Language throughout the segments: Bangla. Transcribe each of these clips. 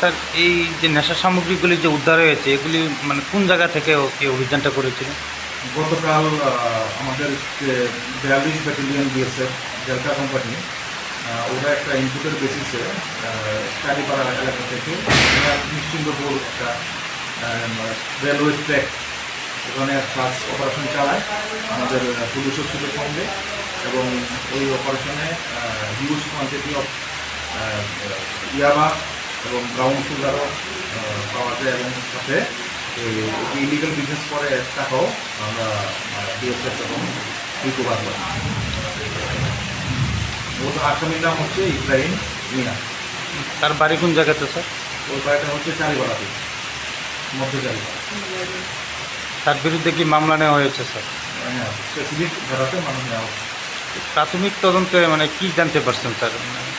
স্যার, এই যে নেশা সামগ্রীগুলি যে উদ্ধার হয়েছে, এগুলি মানে কোন জায়গা থেকে ও- এই অভিযানটা করেছিল? গতকাল আমাদের বিয়াল্লিশ ব্যাটালিয়ন বিএসএফ ডেল্টা কোম্পানি ওরা একটা ইনপুটের বেসিসে কালীপাড়া এলাকা থেকে নিশ্চিন্তপুর একটা রেলওয়ে ট্র্যাক ওখানে সার্চ অপারেশন চালায়, আমাদের পুলিশের ছিল সঙ্গে, এবং ওই অপারেশনে হিউজ কোয়ান্টিটি অফ ইয়াবা এবং ব্রাউন সুগারও পাওয়া যায় এবং সাথে ইলিগাল বিজনেস করে টাকাও আমরা বিএসএফ এবং রিকভার করি ওর আসামির নাম হচ্ছে ইব্রাহিম মিয়া তার বাড়ি কোন জায়গাতে স্যার? ওর বাড়িটা হচ্ছে চারিপাড়াতে মধ্য চারিপাড়া তার বিরুদ্ধে কি মামলা নেওয়া হয়েছে স্যার? হ্যাঁ ধারাতে মানুষ নেওয়া হচ্ছে। প্রাথমিক তদন্তে মানে কি জানতে পারছেন স্যার?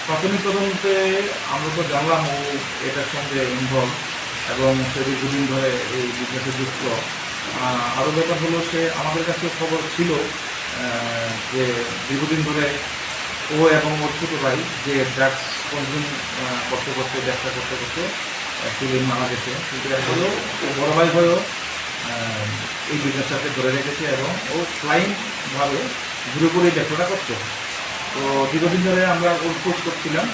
প্রাথমিক তদন্তে আমরা তো জানলাম ও এটার সঙ্গে ইনভলভ এবং সে দীর্ঘদিন ধরে এই বিজনেসে যুক্ত। আরও ব্যাপার হলো সে আমাদের কাছে খবর ছিল যে দীর্ঘদিন ধরে ও এবং ওর ছোটো ভাই যে ড্রাগস কনজিউম করতে করতে, ব্যবসা করতে করতে অ্যাকচুয়ালি মারা গেছে। কিন্তু এরপরেও ও বড় ভাই হয়েও এই বিজনেসটাকে ধরে রেখেছে এবং ও ফ্লাইংভাবে ঘুরে ব্যবসাটা করতো তো দীর্ঘদিন ধরে আমরা ওর খোঁজ করছিলাম।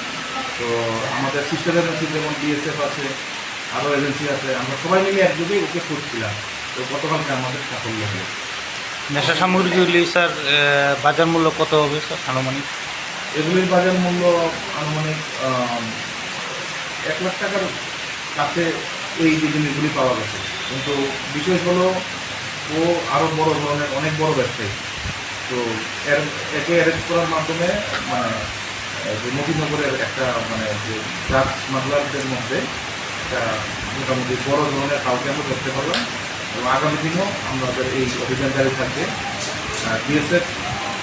তো আমাদের সিস্টার এজেন্সি যেমন বিএসএফ আছে আরও এজেন্সি আছে আমরা সবাই মিলে একযোগে ওকে খুঁজছিলাম তো গতকালকে আমাদের সাফল্য হলো। নেশা সামগ্রীগুলি স্যার বাজার মূল্য কত হবে স্যার আনুমানিক? এগুলির বাজার মূল্য আনুমানিক এক লাখ টাকার কাছে এই যে জিনিসগুলি পাওয়া গেছে। কিন্তু বিশেষ হলো ও আরও বড় ধরনের অনেক বড় ব্যবসায়ী। তো এর, একে অ্যারেস্ট করার মাধ্যমে মানে নবীনগরের একটা মানে যে ড্রাগ স্মাগলারদের মধ্যে একটা মোটামুটি বড় ধরনের কাউকে আমরা ধরতে পারলাম এবং আগামী দিনেও আমাদের এই অভিযান জারি থাকবে। বিএসএফ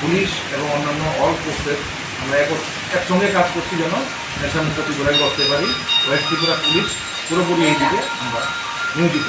পুলিশ এবং অন্যান্য অল ফোর্সেস আমরা এক একসঙ্গে কাজ করছি যেন নেশামুক্ত ত্রিপুরায় করতে পারি। ওয়েস্ট ত্রিপুরা পুলিশ পুরোপুরি এই দিকে আমরা নিয়োজিত।